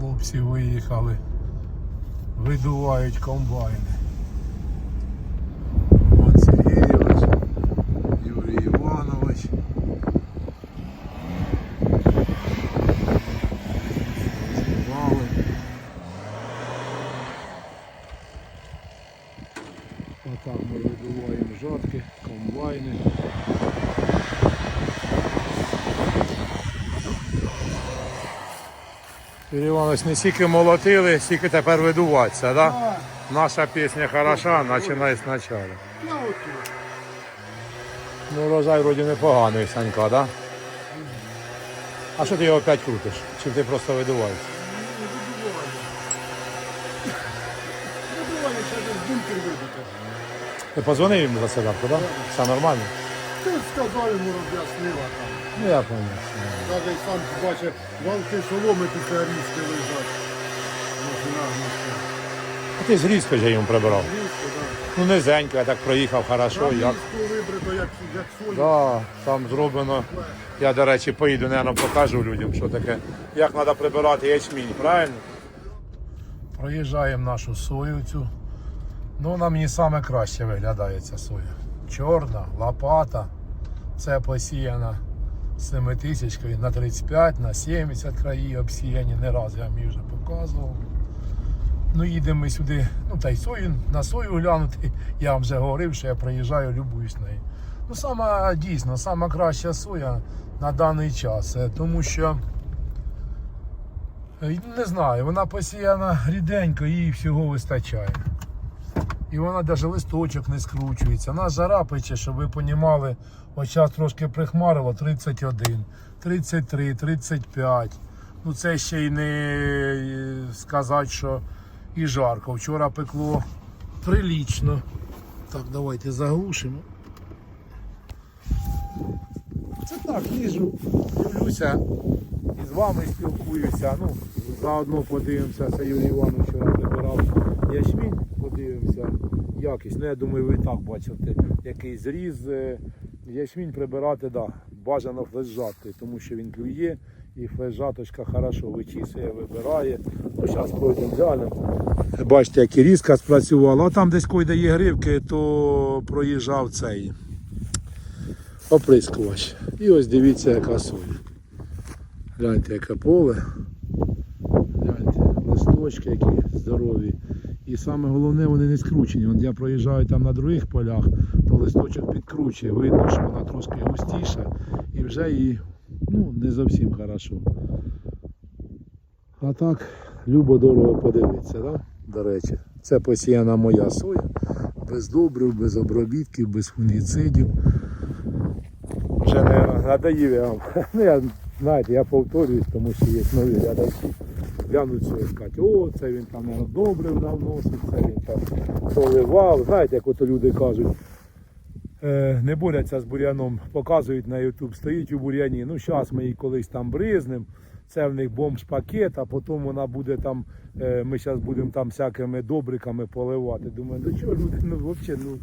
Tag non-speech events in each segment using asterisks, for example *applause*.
Хлопці виїхали. Видувають комбайни. Вон Сергійович, Юрій Іванович. Знімали. А там ми видуваємо жатки, комбайни. Юрій Іванович, не стільки молотили, стільки тепер видуватися? Да? Наша пісня хороша, починає спочатку. Ну, урожай вроді непоганий, Санька. Да? А що ти його опять крутиш? Чи ти просто видуваєш? Ще десь бункер вибити. Ти позвонив йому за селянку, так? Да? Все нормально? Ти сказав йому роз'яснила там. Ну я пам'ятаю. Навіть сам бачив, валки соломи після різки лежать. А ти з різко вже йому прибирав. Різко, так. Ну низенько, я так проїхав хорошо, як. Різко вибрито, як, як соня. Да, там зроблено. Я, до речі, поїду, наверное, покажу людям, що таке. Як треба прибирати ячмінь, правильно? Проїжджаємо нашу сою цю. Ну, вона мені саме краще виглядає ця соя. Чорна, лопата. Це посіяна семитисячкою на 35, на 70 краї обсіяні. Не раз я її вже показував. Ну, їдемо ми сюди, ну та й сою, на сою глянути. Я вам вже говорив, що я приїжджаю, любуюсь нею. Ну, сама дійсно, сама краща соя на даний час, е, тому що е, не знаю, вона посіяна ріденько, їй всього вистачає. І вона навіть листочок не скручується. Нас жара пече, щоб ви понімали, ось час трошки прихмарило 31, 33, 35. Ну це ще й не е, сказати, що і жарко. Вчора пекло прилічно. Так, давайте заглушимо. Це так, їжу, дивлюся з вами спілкуюся. Ну, заодно подивимося, це Юрій Іванович вчора прибирав ячмінь, подивимося якість. Ну, я думаю, ви і так бачите, який зріз. Е, Ячмінь прибирати, да, бажано флеш-жаткою, тому що він клює і флеш-жаточка хорошо вичісує, вибирає. Ну, зараз пройдемо далі. Бачите, як і різка спрацювала. А там десь койде є гривки, то проїжджав цей оприскувач. І ось дивіться, яка соя. Гляньте, яке поле. Гляньте, листочки які здорові. І саме головне, вони не скручені. От я проїжджаю там на других полях, то листочок підкручує. Видно, що вона трошки густіша і вже її ну, не зовсім хорошо. А так, любо дорого подивитися, да? до речі. Це посіяна моя соя, без добрив, без обробітків, без фунгіцидів. Вже не надоїв я вам. *laughs* Знаєте, я повторююсь, тому що є нові глядачі. Глянуть все і о, це він там добрив дав носить, це він там поливав. Знаєте, як ото люди кажуть, е, не борються з бур'яном, показують на YouTube, стоїть у бур'яні. Ну, зараз ми її колись там бризнем. Це в них бомж-пакет, а потім вона буде там, е, ми зараз будемо там всякими добриками поливати. Думаю, ну чого люди, ну взагалі, ну.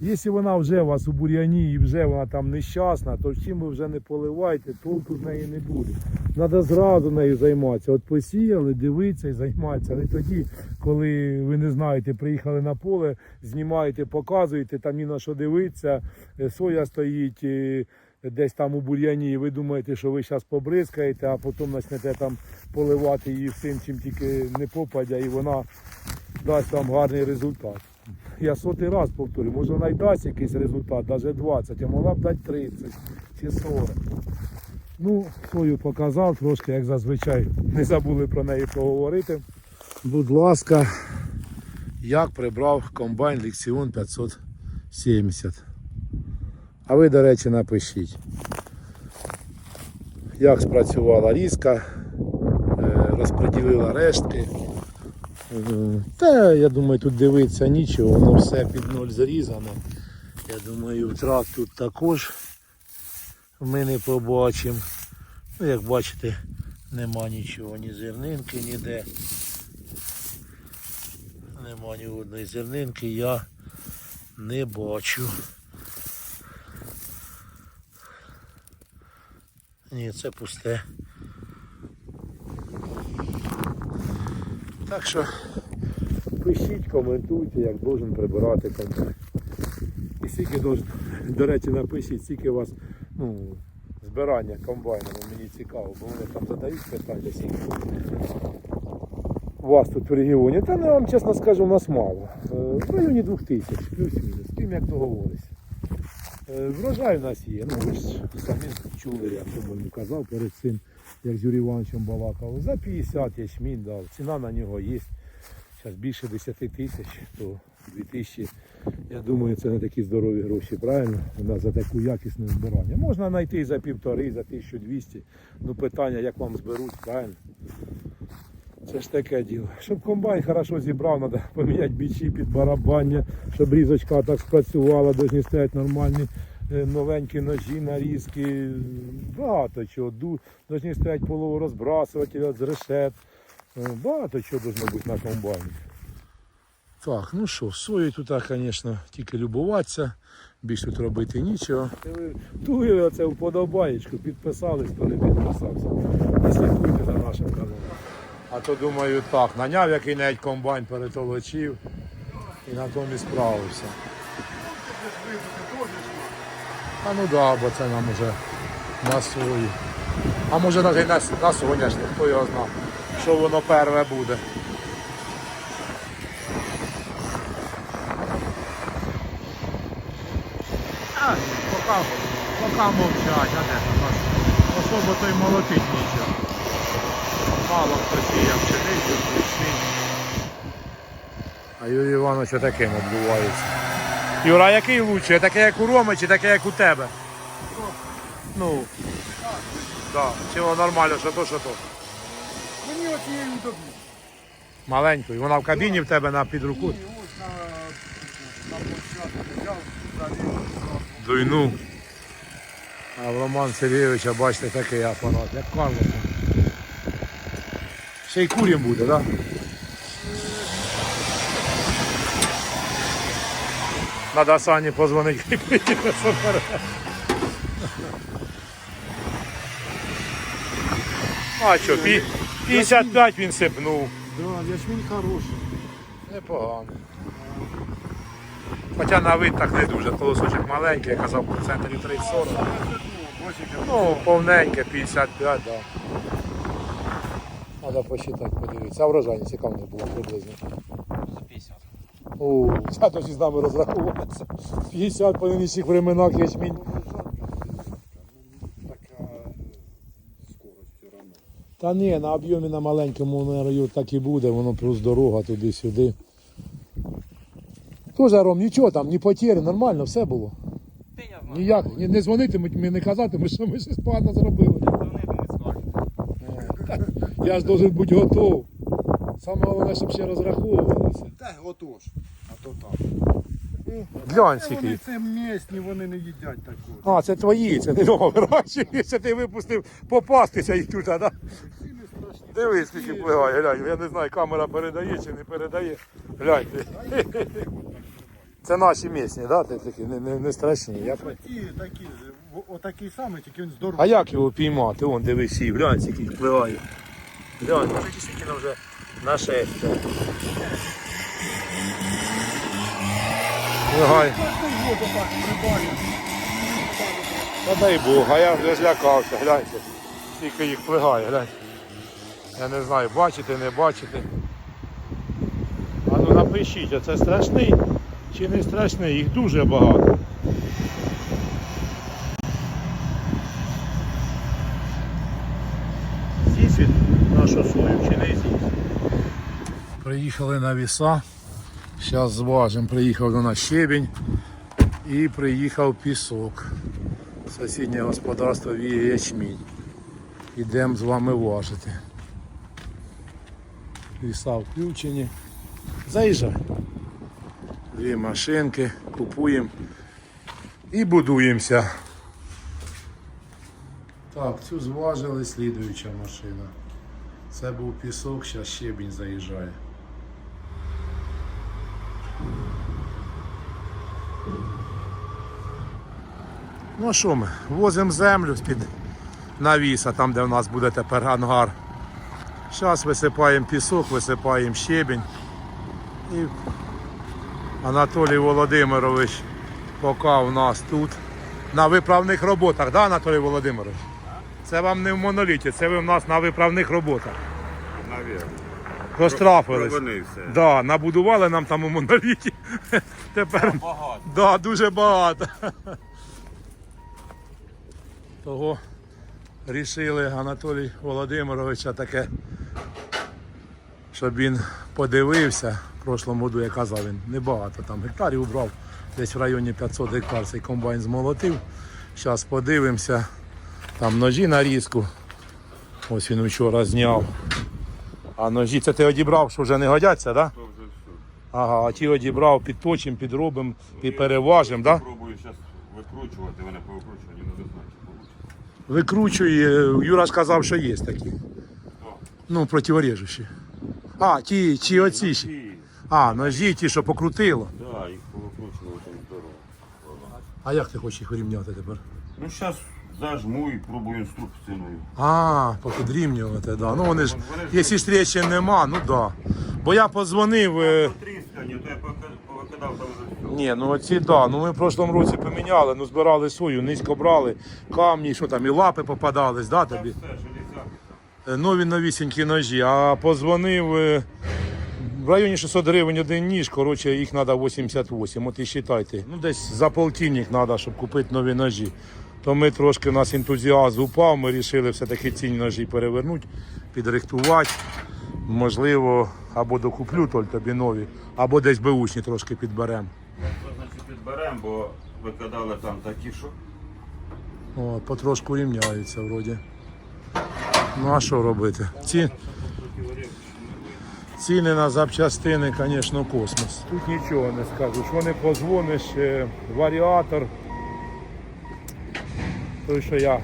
Якщо вона вже у вас у бур'яні і вже вона там нещасна, то чим ви вже не поливаєте, толку з неї не буде. Треба зразу нею займатися. От посіяли, дивитися і займатися. Не тоді, коли ви не знаєте, приїхали на поле, знімаєте, показуєте, там ні на що дивитися, е, соя стоїть е, десь там у бур'яні, і ви думаєте, що ви зараз побризкаєте, а потім почнете там поливати її всім, чим тільки не попадя, і вона дасть вам гарний результат. Я сотий раз повторю, може вона й дасть якийсь результат, навіть 20, а могла б дати 30 чи 40. Ну, свою показав трошки, як зазвичай, не забули про неї поговорити. Будь ласка, як прибрав комбайн Лексіон 570. А ви, до речі, напишіть, як спрацювала різка, е, розподілила рештки. Е, Та я думаю, тут дивитися нічого, воно все під ноль зарізано. Я думаю, втрат тут також ми не побачимо. Ну, як бачите, нема нічого, ні зернинки, ніде. Нема ні одної зернинки, я не бачу. Ні, це пусте. Так що пишіть, коментуйте, як должен прибирати комбайн. І скільки должен, до речі, напишіть, скільки у вас ну, збирання комбайна, мені цікаво, бо вони там задають питання, скільки у вас тут в регіоні. Та ну, вам чесно скажу, у нас мало. Е, В районі 2000, плюс-мінус, тим як договорилися. Е, Врожай у нас є. Ну, ви ж самі чули, я по-моєму казав перед цим, як з Юрієм Івановичем балакав. За 50 ячмінь дав. Ціна на нього є. Зараз більше 10 тисяч, то 2000. Я думаю, це не такі здорові гроші, правильно? За таку якісне збирання. Можна знайти за півтори, за 1200. Ну питання, як вам зберуть, правильно? Це ж таке діло. Щоб комбайн хорошо зібрав, треба поміняти бічі під барабання, щоб різочка так спрацювала, повинні стояти нормальні новенькі ножі, нарізки, багато чого. Повинні стояти полуворозбрасувати від решет. Е, Багато чого должно бути на комбайні. Так, ну що, сою тут, звісно, тільки любуватися, більш тут робити нічого. Туги оце вподобаєчку, підписались, хто не підписався. І слідкуйте за нашим каналом. А то думаю так, наняв який-небудь комбайн перетолочив і на тому і справився. А ну да, бо це нам уже на сою. А може навіть на, на соняшник, хто його знав, що воно перве буде. Пока, пока мовчать, а де нас особо той молотить нічого. Мало хто сіяв пшеницю, ячмінь. А Юрій Іванович таким обдувається. Юра, а який лучше? Таке як у Роми чи таке як у тебе? Ну. Да. Чи воно нормально, що то, що то. Мені от її удобні. Маленькою. Вона в кабіні в тебе на під руку. Ось на, на площадку взяв, завів. Дуйну. А в Роман Сергійовича, бачите, такий апарат, як Карлос. Ще й курім буде, так? Да? Надо Сані позвонити і приїхати забере. А що, пі- 55 він сипнув. Да, ячмінь хороший. Непогано. Хоча на вид так не дуже. Колосочок маленький, я казав, процентів 30-40. Ну, повненьке, 55, так. Да. Треба посчитати, подивитися. А врожайність, яка в них була приблизно? 50. О, це тоді з нами розраховуватися. 50 по нинішніх временах ячмінь. Та ні, на об'ємі на маленькому наверное, так і буде, воно плюс дорога туди-сюди. Тоже, Ром, нічого там, ні потері, нормально, все було. Ніяк, ні, не дзвонитимуть, мені не казатимуть, що ми щось погано зробили. Не. Я ж должен бути готов. Саме головне, щоб ще розраховувалися. Та отож, а то так. Глянь, Це скільки. вони це місні, вони не їдять такого. А, це твої, це не дома *laughs* вирощені. Це ти випустив попастися їх тут, а да? Дивись, скільки пливає, глянь. Я не знаю, камера передає чи не передає. Глянь ти. Це наші місні, да? Ти такі не, не, не страшні. Я... такі, о- отакий самий, тільки він здоровий. А як його піймати? Вон дивись, сів, глянь, скільки їх пливає. Глянь, може дійсно вже на шесть. Гай. Кожну воду так прибавлю. Та дай Бог, а я вже злякався, гляньте. Скільки їх плигає, гляньте. Я не знаю, бачите, не бачите. А ну напишіть, а це страшний чи не страшний, їх дуже багато. Він нашу сою чи не з'їсть? Приїхали на віса. Зараз зважимо, приїхав до нас щебінь і приїхав пісок. Сусіднє господарство віє ячмінь. Ідемо з вами важити. Ліса включені. Заїжджай. Дві машинки, купуємо і будуємося. Так, цю зважили, слідуюча машина. Це був пісок, зараз щебінь заїжджає. Ну що ми? Возимо землю з-під навіса, там де в нас буде тепер ангар Зараз висипаємо пісок, висипаємо щебінь. І Анатолій Володимирович поки у нас тут на виправних роботах, да, Анатолій Володимирович? Це вам не в моноліті, це ви в нас на виправних роботах. Навірно. Розтрафились. Провинився. Да, набудували нам там у моноліті. *laughs* Тепер Багато. да, дуже багато. Того рішили Анатолій Володимировича таке, щоб він подивився. В прошлому году, я казав, він небагато там гектарів убрав, десь в районі 500 гектар цей комбайн змолотив. Зараз подивимося. Там ножі на різку. Ось він вчора зняв. А ножі це ти одібрав, що вже не годяться, так? Да? Ага, а ті одібрав, підточимо, підробимо, підпереважимо, так? Да? Пробую зараз викручувати, вони повикручувані, не знаю. Викручує. Юра сказав, що є такі. Ну, противорежущі. А, ті, ті оці ще. А, ножі ті, що покрутило. да, їх повикручувати здорово. А як ти хочеш їх вирівняти тепер? Ну зараз зажму і пробую інструкцією. А, попідрівнювати, да. Ну вони ж, якщо ж тріщин нема, ну да. Бо я подзвонив. е, то я поки- повикидав там вже. Ні, ну оці да. Ну ми в прошлому році поміняли, ну збирали сою, низько брали, камні, що там, і лапи попадались, да, тобі? все, железяки. Е, нові новісінькі ножі. А позвонив е, в районі 600 гривень один ніж, коротше, їх треба 88. От і вважайте. Ну, десь за полтинник треба, щоб купити нові ножі. То ми трошки у нас ентузіазм упав, ми вирішили все-таки ці ножі перевернути, підрихтувати. Можливо, або докуплю толь тобі нові, або десь беушні трошки підберемо. Це значить підберемо, бо викидали там такі, що О, потрошку рівняються вроді. Ну а що робити? Ці, ціни на запчастини, звісно, космос. Тут нічого не скажу. Що не позвониш, е, варіатор. Той, що я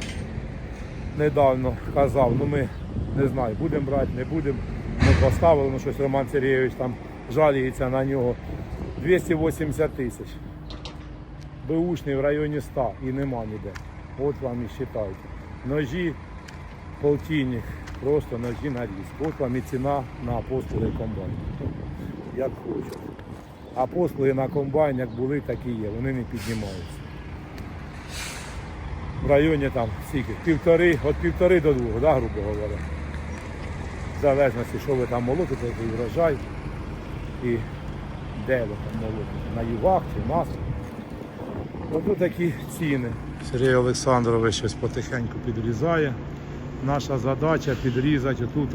недавно казав, ну ми не знаю, будемо брати, не будемо. Ми поставили, ну щось Роман Сергійович там жаліється на нього. 280 тисяч. Беушний в районі 100 і нема ніде. От вам і вважайте. Ножі полтинник, просто ножі на різк. От вам і ціна на послуги комбайн. Як хочете. А послуги на комбайн як були, так і є. Вони не піднімаються. В районі там скільки? Півтори, від півтори до двох, да, грубо говоря. В залежності, що ви там молотите, який врожай і де ви там молотите. На югах чи нас. Ось такі ціни. Сергій Олександрович щось потихеньку підрізає. Наша задача підрізати тут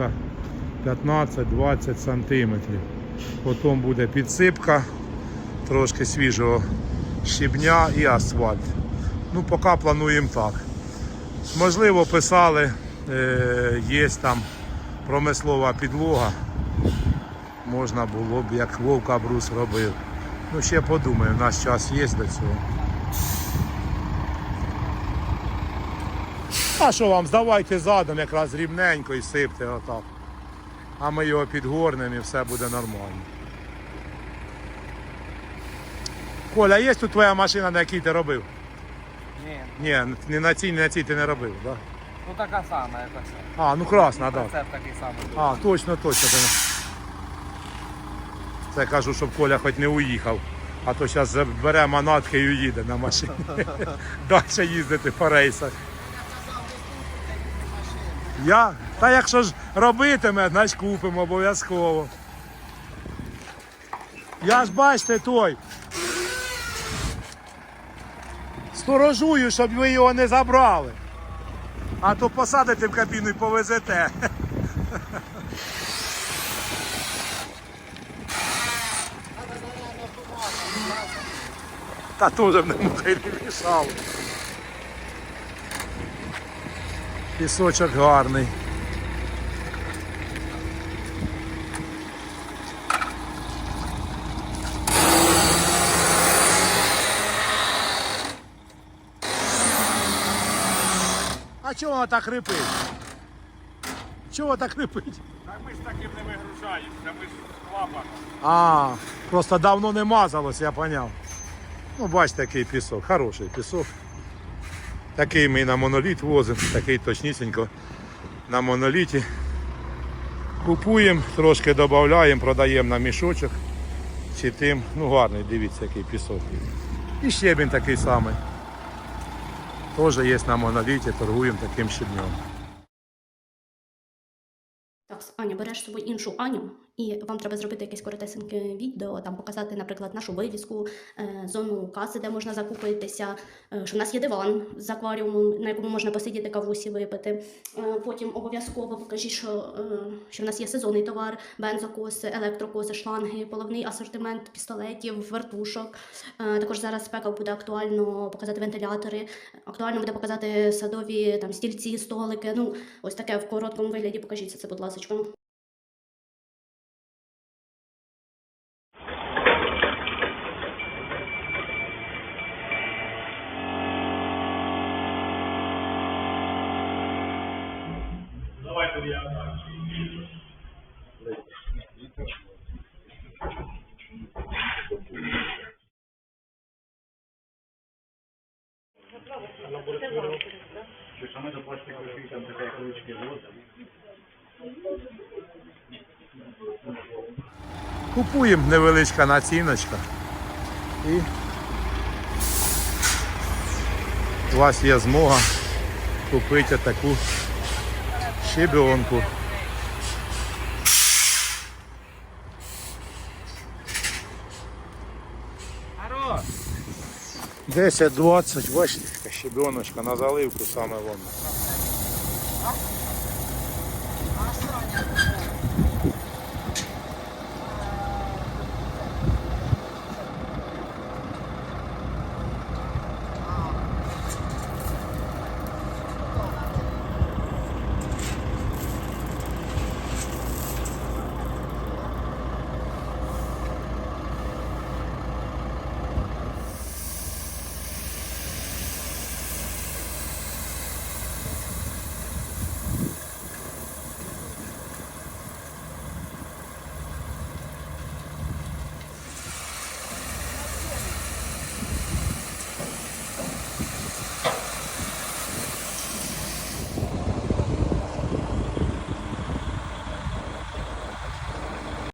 15-20 сантиметрів. Потім буде підсипка, трошки свіжого щебня і асфальт. Ну, поки плануємо так. Можливо, писали, е, є там промислова підлога. Можна було б, як Вовка Брус робив. Ну, ще подумаю, у нас час є до цього. А що вам, здавайте задом якраз рівненько і сипте отак. А ми його підгорнемо і все буде нормально. Коля, є тут твоя машина, на якій ти робив? Ні, Ні, не на цій, не на цій ти не робив, так? Да? ну така сама, як оце. А, ну красна, так. Рецепт такий самий. А, точно, точно. Це кажу, щоб Коля хоч не уїхав. А то зараз бере манатки і уїде на машині. *laughs* Далі їздити по рейсах. Я? Та якщо ж робитиме, значить купимо обов'язково. Я ж бачите той. Сторожую, щоб ви його не забрали. А то посадите в кабіну і повезете. *laughs* Та теж б не мухай не мішало. Пісочок гарний. А чого вона так рипить? Чого так рипить? Так ми ж таким не вигружаємося, ми ж клапаном. А, просто давно не мазалось, я поняв. Ну, бачите, який пісок, хороший пісок. Такий ми на моноліт возимо, такий точнісінько на моноліті. Купуємо, трошки додаємо, продаємо на мішочок. Чи тим, ну гарний, дивіться, який пісок. І щебінь такий самий. Теж є на моноліті, торгуємо таким щебнем. Так, Аня, береш з собою іншу Аню, і вам треба зробити якесь коротесеньке відео, там показати, наприклад, нашу вивіску, е, зону каси, де можна закупитися, е, що в нас є диван з акваріумом, на якому можна посидіти кавусі випити. Е, потім обов'язково покажіть, що, що в нас є сезонний товар, бензокоси, електрокоси, шланги, половний асортимент пістолетів, вертушок. Також зараз спека буде актуально показати вентилятори, актуально буде показати садові там стільці, столики. Ну, ось таке в короткому вигляді покажіть це, будь ласка. Купуємо невеличка націночка. І у вас є змога купити таку щебенку. Хорош. 10-20, бачите, така щебеночка на заливку саме воно.